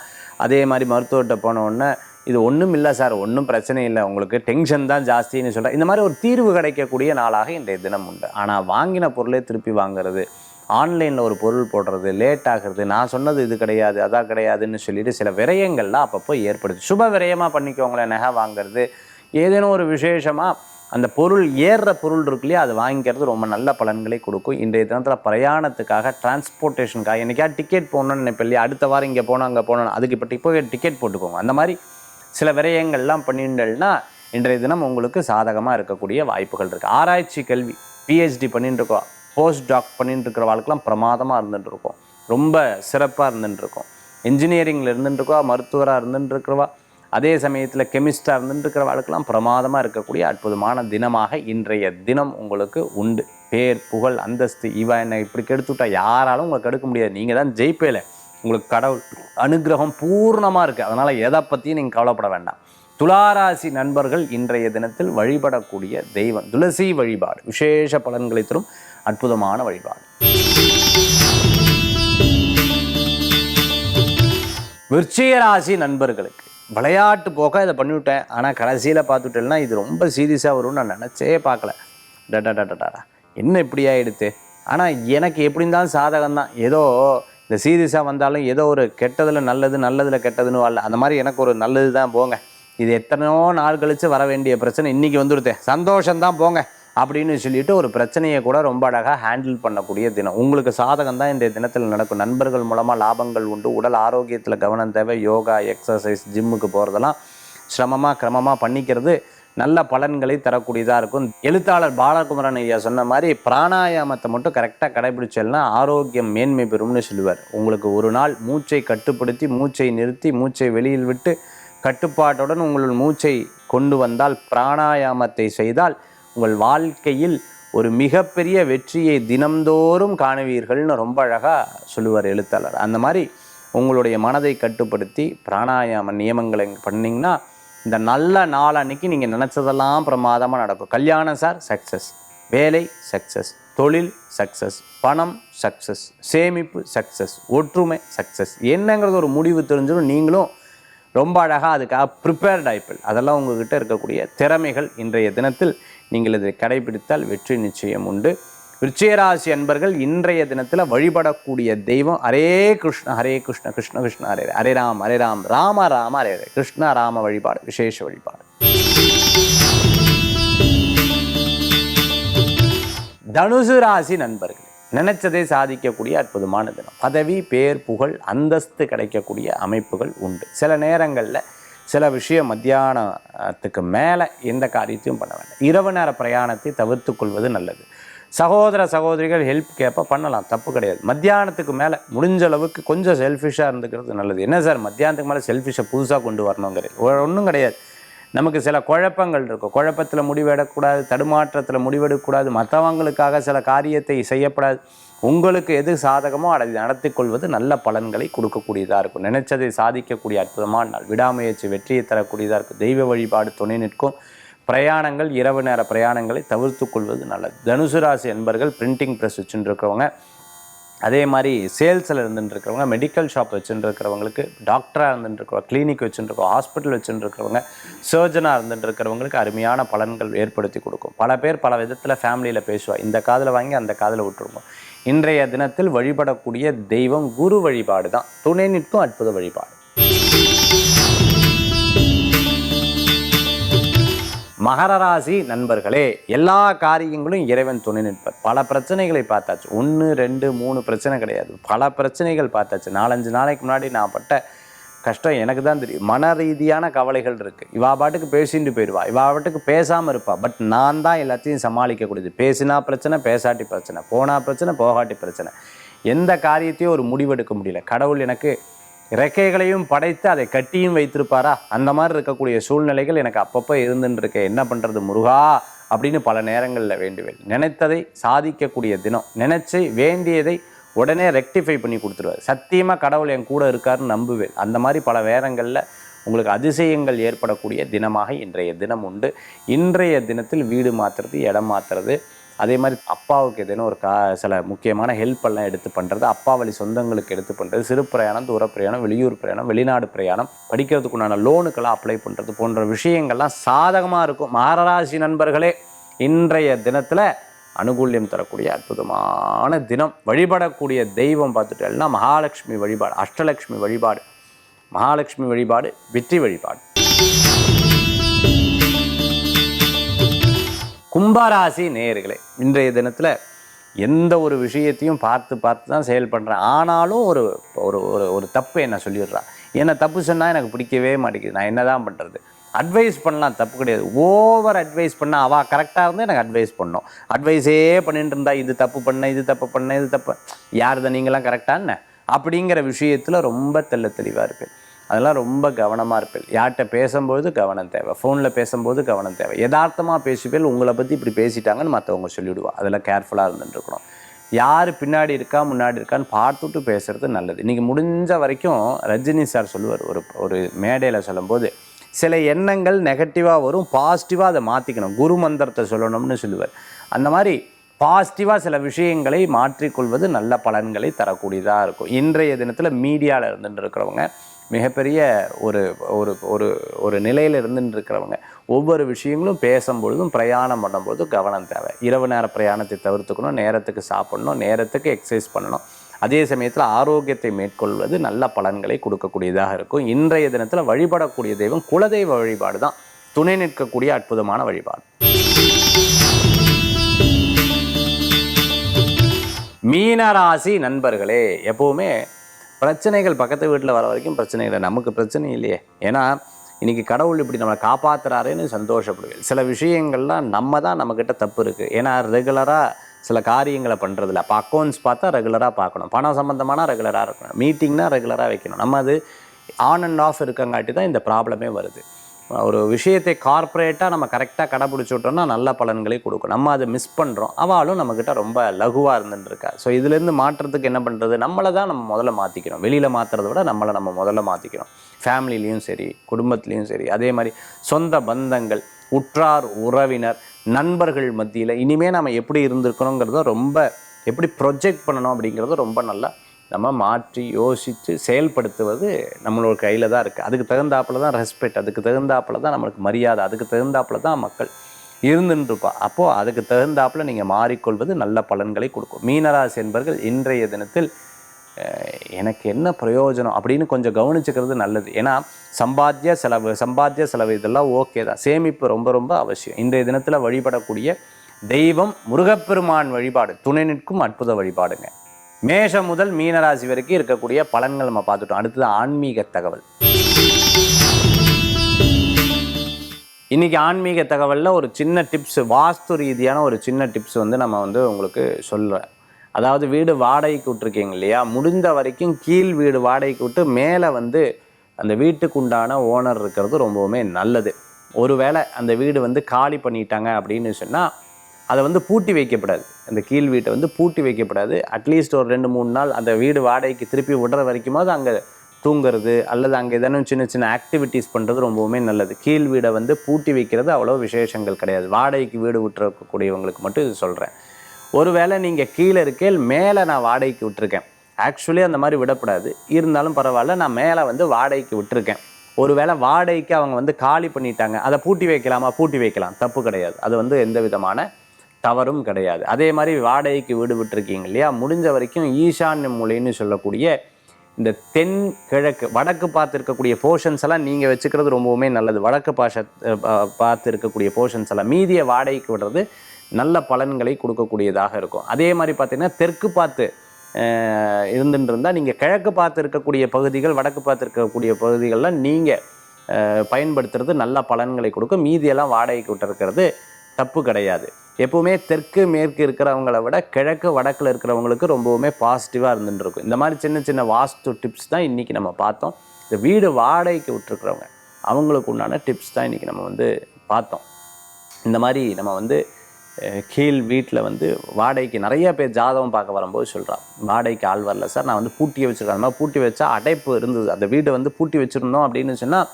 அதே மாதிரி மருத்துவர்கிட்ட போன உடனே இது ஒன்றும் இல்லை சார் ஒன்றும் பிரச்சனை இல்லை. உங்களுக்கு டென்ஷன் தான் ஜாஸ்தின்னு சொல்கிறேன் இந்த மாதிரி ஒரு தீர்வு கிடைக்கக்கூடிய நாளாக இன்றைய தினம் உண்டு. ஆனால் வாங்கின பொருளே திருப்பி வாங்குறது ஆன்லைனில் ஒரு பொருள் போடுறது லேட் ஆகிறது நான் சொன்னது இது கிடையாது அதான் கிடையாதுன்னு சொல்லிட்டு சில விரயங்கள்லாம் அப்பப்போ ஏற்படுது. சுப விரயமாக பண்ணிக்கோங்களேன் நகை வாங்குறது ஏதேனும் ஒரு விசேஷமாக அந்த பொருள் ஏறுற பொருள் இருக்கு இல்லையா அது வாங்கிக்கிறது ரொம்ப நல்ல பலன்களை கொடுக்கும். இன்றைய தினத்தில் பிரயாணத்துக்காக டிரான்ஸ்போர்ட்டேஷனுக்காக என்னைக்கா டிக்கெட் போகணும்னு நினைப்பேன் இல்லையா? அடுத்த வாரம் இங்கே போகணும் அங்கே போகணும் அதுக்கு இப்போ இப்போவே டிக்கெட் போட்டுக்கோங்க. அந்த மாதிரி சில விரயங்கள்லாம் பண்ணிட்டேன்னா இன்றைய தினம் உங்களுக்கு சாதகமாக இருக்கக்கூடிய வாய்ப்புகள் இருக்குது ஆராய்ச்சி கல்வி பிஹெச்டி பண்ணிட்டு இருக்கோம் போஸ்ட் டாக் பண்ணிட்டு இருக்கிற வாழ்க்கெல்லாம் பிரமாதமாக இருந்துட்டு இருக்கோம் ரொம்ப சிறப்பாக இருந்துட்டு இருக்கோம் இன்ஜினியரிங்கில் இருந்துட்டுருக்கா மருத்துவராக இருந்துட்டுருக்கிறவா அதே சமயத்தில் கெமிஸ்டாக இருந்துட்டு இருக்கிற வாழ்க்கெல்லாம் பிரமாதமாக இருக்கக்கூடிய அற்புதமான தினமாக இன்றைய தினம் உங்களுக்கு உண்டு. பேர் புகழ் அந்தஸ்து இவ என்னை இப்படி கெடுத்துட்டா யாராலும் உங்களை கெடுக்க முடியாது. நீங்கள் தான் ஜெயிப்பேல. உங்களுக்கு கடவுள் அனுகிரகம் பூர்ணமாக இருக்குது அதனால் எதை பற்றியும் நீங்கள் கவலைப்பட வேண்டாம். துளாராசி நண்பர்கள் இன்றைய தினத்தில் வழிபடக்கூடிய தெய்வம். துளசி வழிபாடு. விசேஷ பலன்களை தரும் அற்புதமான வழிபாடு. விருச்சிக ராசி நண்பர்களுக்கு விளையாட்டு போக்க இதை பண்ணிவிட்டேன். ஆனால் கடைசியில் பார்த்துட்டேன்னா இது ரொம்ப சீரியஸாக வரும்னு நான் நினச்சே பார்க்கல. டடா டடா என்ன இப்படி ஆகிடுது ஆனால் எனக்கு எப்படி இருந்தாலும் சாதகம் தான். ஏதோ இந்த சீரியஸாக வந்தாலும் ஏதோ ஒரு கெட்டதில் நல்லது நல்லதில் கெட்டதுன்னு வரல. அந்த மாதிரி எனக்கு ஒரு நல்லது தான் போங்க. இது எத்தனையோ நாள் கழித்து வர வேண்டிய பிரச்சனை இன்றைக்கி வந்துடுத்தேன் சந்தோஷம்தான் போங்க. அப்படின்னு சொல்லிட்டு ஒரு பிரச்சனையை கூட ரொம்ப அழகாக ஹேண்டில் பண்ணக்கூடிய தினம். உங்களுக்கு சாதகம் தான் இந்த தினத்தில் நடக்கும். நண்பர்கள் மூலமாக லாபங்கள் உண்டு. உடல் ஆரோக்கியத்தில் கவனம் தேவை. யோகா எக்ஸசைஸ் ஜிம்முக்கு போகிறதெல்லாம் சிரமமாக கிரமமாக பண்ணிக்கிறது நல்ல பலன்களை தரக்கூடியதாக இருக்கும். எழுத்தாளர் பாலகுமரன் ஐயா சொன்ன மாதிரி பிராணாயாமத்தை மட்டும் கரெக்டாக கடைபிடிச்சல்னா ஆரோக்கியம் மேன்மை பெறும்னு சொல்லுவார். உங்களுக்கு ஒரு நாள் மூச்சை கட்டுப்படுத்தி மூச்சை நிறுத்தி மூச்சை வெளியில் விட்டு கட்டுப்பாட்டுடன் உங்கள் மூச்சை கொண்டு வந்தால் பிராணாயாமத்தை செய்தால் உங்கள் வாழ்க்கையில் ஒரு மிகப்பெரிய வெற்றியை தினம்தோறும் காணுவீர்கள்னு ரொம்ப அழகாக சொல்லுவார் எழுத்தாளர். அந்த மாதிரி உங்களுடைய மனதை கட்டுப்படுத்தி பிராணாயாம நியமங்களை பண்ணிங்கன்னா இந்த நல்ல நாள் அன்னைக்கு நீங்கள் நினச்சதெல்லாம் பிரமாதமாக நடக்கும். கல்யாணம் சார் சக்ஸஸ் வேலை சக்ஸஸ் தொழில் சக்ஸஸ் பணம் சக்ஸஸ் சேமிப்பு சக்ஸஸ் ஒற்றுமை சக்ஸஸ் என்னங்கிறது ஒரு முடிவு தெரிஞ்சிடும். நீங்களும் ரொம்ப அழகாக அதுக்காக ப்ரிப்பேர்ட் ஆயிப்பிள் அதெல்லாம் உங்ககிட்ட இருக்கக்கூடிய திறமைகள் இன்றைய தினத்தில் நீங்கள் இதை கடைபிடித்தால் வெற்றி நிச்சயம் உண்டு விருச்சிகராசி அன்பர்கள் இன்றைய தினத்தில் வழிபடக்கூடிய தெய்வம் ஹரே கிருஷ்ண ஹரே கிருஷ்ண கிருஷ்ண கிருஷ்ண ஹரே. ஹரே ராம் ஹரே ராம் ராம ராம ஹரே ஹரே கிருஷ்ண ராம வழிபாடு விசேஷ வழிபாடு தனுசு ராசி நண்பர்கள் நினைச்சதை சாதிக்கக்கூடிய அற்புதமான தினம். பதவி பேர் புகழ் அந்தஸ்து கிடைக்கக்கூடிய அமைப்புகள் உண்டு. சில நேரங்களில் சில விஷயம் மத்தியானத்துக்கு மேலே எந்த காரியத்தையும் பண்ண வேண்டாம். இரவு நேர பிரயாணத்தை தவிர்த்து கொள்வது நல்லது. சகோதர சகோதரிகள் ஹெல்ப் கேட்ப பண்ணலாம் தப்பு கிடையாது. மத்தியானத்துக்கு மேலே முடிஞ்ச அளவுக்கு கொஞ்சம் செல்ஃபிஷாக இருந்துக்கிறது நல்லது. என்ன சார் மத்தியானத்துக்கு மேலே செல்ஃபிஷை புதுசாக கொண்டு வரணுங்கிறது ஒன்றும் கிடையாது. நமக்கு சில குழப்பங்கள் இருக்கும். குழப்பத்தில் முடிவெடக்கூடாது தடுமாற்றத்தில் முடிவெடுக்கக்கூடாது மற்றவங்களுக்காக சில காரியத்தை செய்யப்படாது. உங்களுக்கு எது சாதகமோ அதை நடத்தி கொள்வது நல்ல பலன்களை கொடுக்கக்கூடியதாக இருக்கும். நினைச்சதை சாதிக்கக்கூடிய அற்புதமான நாள். விடாமுயற்சி வெற்றியை தரக்கூடியதாக இருக்கும். தெய்வ வழிபாடு துணை நிற்கும். பிரயாணங்கள் இரவு நேர பிரயாணங்களை தவிர்த்து கொள்வது நல்லது. தனுசு ராசி என்பர்கள் பிரிண்டிங் ப்ரெஸ் வச்சுட்டு இருக்கிறவங்க அதே மாதிரி சேல்ஸில் இருந்துட்டுருக்கிறவங்க மெடிக்கல் ஷாப் வச்சுட்டுருக்கிறவங்களுக்கு டாக்டராக இருந்துட்டுருக்கோம் கிளினிக் வச்சுட்டுருக்கோம் ஹாஸ்பிட்டல் வச்சுட்டு சர்ஜனாக இருந்துட்டுருக்கிறவங்களுக்கு அருமையான பலன்கள் ஏற்படுத்தி கொடுக்கும். பல பேர் பல விதத்தில் ஃபேமிலியில் பேசுவாள் இந்த காதில் வாங்கி அந்த காதில் விட்டுருங்க. இன்றைய தினத்தில் வழிபடக்கூடிய தெய்வம் குரு வழிபாடு தான் துணை நிற்கும் அற்புத வழிபாடு. மகர ராசி நண்பர்களே எல்லா காரியங்களும் இறைவன் துணை நிற்பர். பல பிரச்சனைகளை பார்த்தாச்சு. ஒன்று ரெண்டு மூணு பிரச்சனை கிடையாது. பல பிரச்சனைகள் பார்த்தாச்சு. நாலஞ்சு நாளைக்கு முன்னாடி நான் பட்ட கஷ்டம் எனக்கு தான் தெரியும். மன ரீதியான கவலைகள் இருக்குது இவா பாட்டுக்கு பேசிட்டு போயிடுவா இவா பாட்டுக்கு பேசாமல் இருப்பாள் பட் நான் தான் எல்லாத்தையும் சமாளிக்கக்கூடியது. பேசினா பிரச்சனை பேசாட்டி பிரச்சனை. போனா பிரச்சனை போகாட்டி பிரச்சனை. எந்த காரியத்தையும் ஒரு முடிவெடுக்க முடியல. கடவுள் எனக்கு இறக்கைகளையும் படைத்து அதை கட்டியும் வைத்திருப்பாரா? அந்த மாதிரி இருக்கக்கூடிய சூழ்நிலைகள் எனக்கு அப்பப்போ இருந்துன்னு இருக்க என்ன பண்ணுறது முருகா? அப்படின்னு பல நேரங்களில் வேண்டுவேன். நினைத்ததை சாதிக்கக்கூடிய தினம். நினைச்சு வேண்டியதை உடனே ரெக்டிஃபை பண்ணி கொடுத்துருவார். சத்தியமாக கடவுள் என் கூட இருக்காருன்னு நம்புவேன். அந்த மாதிரி பல நேரங்களில் உங்களுக்கு அதிசயங்கள் ஏற்படக்கூடிய தினமாக இன்றைய தினம் உண்டு. இன்றைய தினத்தில் வீடு மாற்றுறது இடம் மாற்றுறது அதே மாதிரி அப்பாவுக்கு ஏதேனும் ஒரு கா சில முக்கியமான ஹெல்ப் எல்லாம் எடுத்து பண்ணுறது அப்பா வழி சொந்தங்களுக்கு எடுத்து பண்ணுறது சிறு பிரயாணம் தூர பிரயாணம் வெளியூர் பிரயாணம் வெளிநாடு பிரயாணம் படிக்கிறதுக்குண்டான லோனுக்கெல்லாம் அப்ளை பண்ணுறது போன்ற விஷயங்கள்லாம் சாதகமாக இருக்கும். மகராசி நண்பர்களே இன்றைய தினத்தில் அனுகூல்யம் தரக்கூடிய அற்புதமான தினம். வழிபடக்கூடிய தெய்வம் பார்த்துட்டேன்னா மகாலட்சுமி வழிபாடு அஷ்டலட்சுமி வழிபாடு. மகாலட்சுமி வழிபாடு வெற்றி வழிபாடு. கும்பராசி நேயர்களே இன்றைய தினத்தில் எந்த ஒரு விஷயத்தையும் பார்த்து பார்த்து தான் செயல் பண்ணுறேன் ஆனாலும் ஒரு ஒரு ஒரு ஒரு தப்பு என்ன சொல்லிடுறான் என்ன தப்பு சொன்னால் எனக்கு பிடிக்கவே மாட்டேங்குது. நான் என்ன தான் பண்ணுறது அட்வைஸ் பண்ணலாம் தப்பு கிடையாது. ஓவர் அட்வைஸ் பண்ணால் அவள் கரெக்டாக இருந்து எனக்கு அட்வைஸ் பண்ணோம். அட்வைஸே பண்ணிட்டு இருந்தா இது தப்பு பண்ண இது தப்பு பண்ண இது தப்பு. யாருத நீங்களாம் கரெக்டான அப்படிங்கிற விஷயத்தில் ரொம்ப தெல்ல தெளிவாக இருப்பேன். அதெல்லாம் ரொம்ப கவனமாக இருப்பேன். யார்கிட்ட பேசும்போது கவனம் தேவை. ஃபோனில் பேசும்போது கவனம் தேவை. யதார்த்தமாக பேசுவேல் உங்களை பற்றி இப்படி பேசிட்டாங்கன்னு மற்றவங்க சொல்லிவிடுவா அதில் கேர்ஃபுல்லாக இருந்துட்டுருக்கணும். யார் பின்னாடி இருக்கா முன்னாடி இருக்கான்னு பார்த்துட்டு பேசுகிறது நல்லது. இன்றைக்கி முடிஞ்ச வரைக்கும் ரஜினி சார் சொல்லுவார் ஒரு ஒரு மேடையில் சொல்லும்போது சில எண்ணங்கள் நெகட்டிவாக வரும் பாசிட்டிவாக அதை மாற்றிக்கணும் குரு மந்திரத்தை சொல்லணும்னு சொல்லுவார். அந்த மாதிரி பாசிட்டிவாக சில விஷயங்களை மாற்றிக்கொள்வது நல்ல பலன்களை தரக்கூடியதாக இருக்கும். இன்றைய தினத்தில் மீடியாவில் இருந்துட்டு இருக்கிறவங்க மிகப்பெரிய ஒரு ஒரு ஒரு ஒரு நிலையில் இருந்துட்டு இருக்கிறவங்க ஒவ்வொரு விஷயங்களும் பேசும்பொழுதும் பிரயாணம் பண்ணும்போது கவனம் தேவை. இரவு நேர பிரயாணத்தை தவிர்த்துக்கணும் நேரத்துக்கு சாப்பிடணும் நேரத்துக்கு எக்ஸசைஸ் பண்ணணும். அதே சமயத்தில் ஆரோக்கியத்தை மேற்கொள்வது நல்ல பலன்களை கொடுக்கக்கூடியதாக இருக்கும். இன்றைய தினத்தில் வழிபடக்கூடிய தெய்வம் குலதெய்வ வழிபாடு தான். துணை நிற்கக்கூடிய அற்புதமான வழிபாடு. மீனராசி நண்பர்களே எப்போவுமே பிரச்சனைகள் பக்கத்து வீட்டில் வர வரைக்கும் பிரச்சனை இல்லை. நமக்கு பிரச்சனை இல்லையே. ஏன்னா இன்றைக்கி கடவுள் இப்படி நம்மளை காப்பாத்துறாருன்னு சந்தோஷப்படுவேன். சில விஷயங்கள்லாம் நம்ம தான் நம்மக்கிட்ட தப்பு இருக்குது ஏன்னா ரெகுலராக சில காரியங்களை பண்ணுறதில்ல அப்போ அக்கௌண்ட்ஸ் பார்த்தா ரெகுலராக பார்க்கணும். பணம் சம்மந்தமான ரெகுலராக இருக்கணும். மீட்டிங்னா ரெகுலராக வைக்கணும். நம்ம அது ஆன் அண்ட் ஆஃப் இருக்கங்காட்டி தான் இந்த ப்ராப்ளமே வருது. ஒரு விஷயத்தை கார்ப்பரேட்டாக நம்ம கரெக்டாக கடைப்பிடிச்சுட்டோம்னா நல்ல பலன்களை கொடுக்கும். நம்ம அதை மிஸ் பண்ணுறோம் அவளும் நம்மக்கிட்ட ரொம்ப லகுவாக இருந்துட்டுருக்கா ஸோ இதுலேருந்து மாற்றுறதுக்கு என்ன பண்ணுறது நம்மளை தான் நம்ம முதல்ல மாற்றிக்கணும் வெளியில் மாற்றுறத விட நம்மளை நம்ம முதல்ல மாற்றிக்கணும் ஃபேமிலிலையும் சரி குடும்பத்துலேயும் சரி. அதே மாதிரி சொந்த பந்தங்கள் உற்றார் உறவினர் நண்பர்கள் மத்தியில் இனிமேல் நம்ம எப்படி இருந்திருக்கணுங்கிறத ரொம்ப எப்படி ப்ரொஜெக்ட் பண்ணணும் அப்படிங்கிறத ரொம்ப நல்லா நம்ம மாற்றி யோசித்து செயல்படுத்துவது நம்மளோட கையில் தான் இருக்குது அதுக்கு தகுந்தாப்பில் தான் ரெஸ்பெக்ட் அதுக்கு தகுந்தாப்பில் தான் நம்மளுக்கு மரியாதை அதுக்கு தகுந்தாப்புல தான் மக்கள் இருந்துருப்பா அப்போது அதுக்கு தகுந்தாப்பில் நீங்கள் மாறிக்கொள்வது நல்ல பலன்களை கொடுக்கும். மீனராசி என்பர்கள் இன்றைய தினத்தில் எனக்கு என்ன பிரயோஜனம் அப்படின்னு கொஞ்சம் கவனிச்சுக்கிறது நல்லது. ஏன்னா சம்பாத்திய செலவு சம்பாத்திய செலவு இதெல்லாம் ஓகே தான். சேமிப்பு ரொம்ப ரொம்ப அவசியம். இன்றைய தினத்தில் வழிபடக்கூடிய தெய்வம் முருகப்பெருமான் வழிபாடு. துணை நிற்கும் அற்புத வழிபாடுங்க. மேஷம் முதல் மீனராசி வரைக்கும் இருக்கக்கூடிய பலன்கள் நம்ம பார்த்துட்டோம். அடுத்தது ஆன்மீக தகவல். இன்னைக்கு ஆன்மீக தகவலில் ஒரு சின்ன டிப்ஸ் வாஸ்து ரீதியான ஒரு சின்ன டிப்ஸ் வந்து நம்ம வந்து உங்களுக்கு சொல்லுவேன் அதாவது வீடு வாடகைக்கு விட்ருக்கீங்க இல்லையா? முடிந்த வரைக்கும் கீழ் வீடு வாடகைக்கு விட்டு மேலே வந்து அந்த வீட்டுக்கு உண்டான ஓனர் இருக்கிறது ரொம்பவுமே நல்லது. ஒருவேளை அந்த வீடு வந்து காலி பண்ணிட்டாங்க அப்படின்னு சொன்னால் அதை வந்து பூட்டி வைக்கப்படாது. அந்த கீழ் வீட்டை வந்து பூட்டி வைக்கப்படாது. அட்லீஸ்ட் ஒரு ரெண்டு மூணு நாள் அந்த வீடு வாடகைக்கு திருப்பி விடுற வரைக்குமாவது அங்கே தூங்குறது அல்லது அங்கே ஏதேனும் சின்ன சின்ன ஆக்டிவிட்டீஸ் பண்ணுறது ரொம்பவுமே நல்லது. கீழ் வீடை வந்து பூட்டி வைக்கிறது அவ்வளோ விசேஷங்கள் கிடையாது. வாடகைக்கு வீடு விட்டுறக்கூடியவங்களுக்கு மட்டும் இது சொல்கிறேன் ஒருவேளை நீங்கள் கீழே இருக்கேல் மேலே நான் வாடகைக்கு விட்டுருக்கேன். ஆக்சுவலி அந்த மாதிரி விடக்கூடாது இருந்தாலும் பரவாயில்ல நான் மேலே வந்து வாடகைக்கு விட்டுருக்கேன். ஒருவேளை வாடகைக்கு அவங்க வந்து காலி பண்ணிட்டாங்க. அதை பூட்டி வைக்கலாமா? பூட்டி வைக்கலாம். தப்பு கிடையாது. அது வந்து எந்த விதமான தவறும் கிடையாது. அதே மாதிரி வாடகைக்கு வீடு விட்டுருக்கீங்க இல்லையா? முடிஞ்ச வரைக்கும் ஈசான்ய மூலைன்னு சொல்லக்கூடிய இந்த தென் கிழக்கு வடக்கு பார்த்து இருக்கக்கூடிய போர்ஷன்ஸ் எல்லாம் நீங்கள் வச்சுக்கிறது ரொம்பவுமே நல்லது. வடக்கு பாஷ பார்த்து இருக்கக்கூடிய போர்ஷன்ஸ் எல்லாம். மீதியை வாடகைக்கு விடுறது நல்ல பலன்களை கொடுக்கக்கூடியதாக இருக்கும். அதே மாதிரி பார்த்தீங்கன்னா தெற்கு பார்த்து இருந்துட்டு இருந்தால் நீங்கள் கிழக்கு பார்த்து இருக்கக்கூடிய பகுதிகள் வடக்கு பார்த்து இருக்கக்கூடிய பகுதிகளெலாம் நீங்கள் பயன்படுத்துறது நல்ல பலன்களை கொடுக்கும். மீதியெல்லாம் வாடகைக்கு விட்டுருக்கிறது தப்பு கிடையாது. எப்பவுமே தெற்கு மேற்கு இருக்கிறவங்கள விட கிழக்கு வடக்கில் இருக்கிறவங்களுக்கு ரொம்பவுமே பாசிட்டிவாக இருந்துட்டுருக்கும். இந்த மாதிரி சின்ன சின்ன வாஸ்து டிப்ஸ் தான் இன்றைக்கி நம்ம பார்த்தோம். இந்த வீடு வாடகைக்கு விட்டுருக்குறவங்க அவங்களுக்கு உண்டான டிப்ஸ் தான் இன்றைக்கி நம்ம வந்து பார்த்தோம். இந்த மாதிரி நம்ம வந்து கீழ் வீட்டில் வந்து வாடகைக்கு நிறைய பேர் ஜாதகம் பார்க்க வரும்போது சொல்கிறான் வாடகைக்கு ஆள் வரல சார் நான் வந்து பூட்டியே வச்சுருக்கேன். அந்த மாதிரி பூட்டி வச்சா அடைப்பு இருந்தது. அந்த வீடை வந்து பூட்டி வச்சுருந்தோம் அப்படின்னு சொன்னால்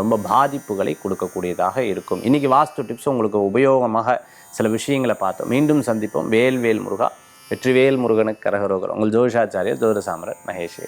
ரொம்ப பாதிப்புகளை கொடுக்கக்கூடியதாக இருக்கும். இன்றைக்கி வாஸ்து டிப்ஸ் உங்களுக்கு உபயோகமாக சில விஷயங்களை பார்த்தோம். மீண்டும் சந்திப்போம். வேல் வேல் முருகா வெற்றிவேல் முருகனுக்கு கரகரோகர் உங்கள் ஜோஷாச்சாரியர் ஜோதிட சாமரர் மகேஷ்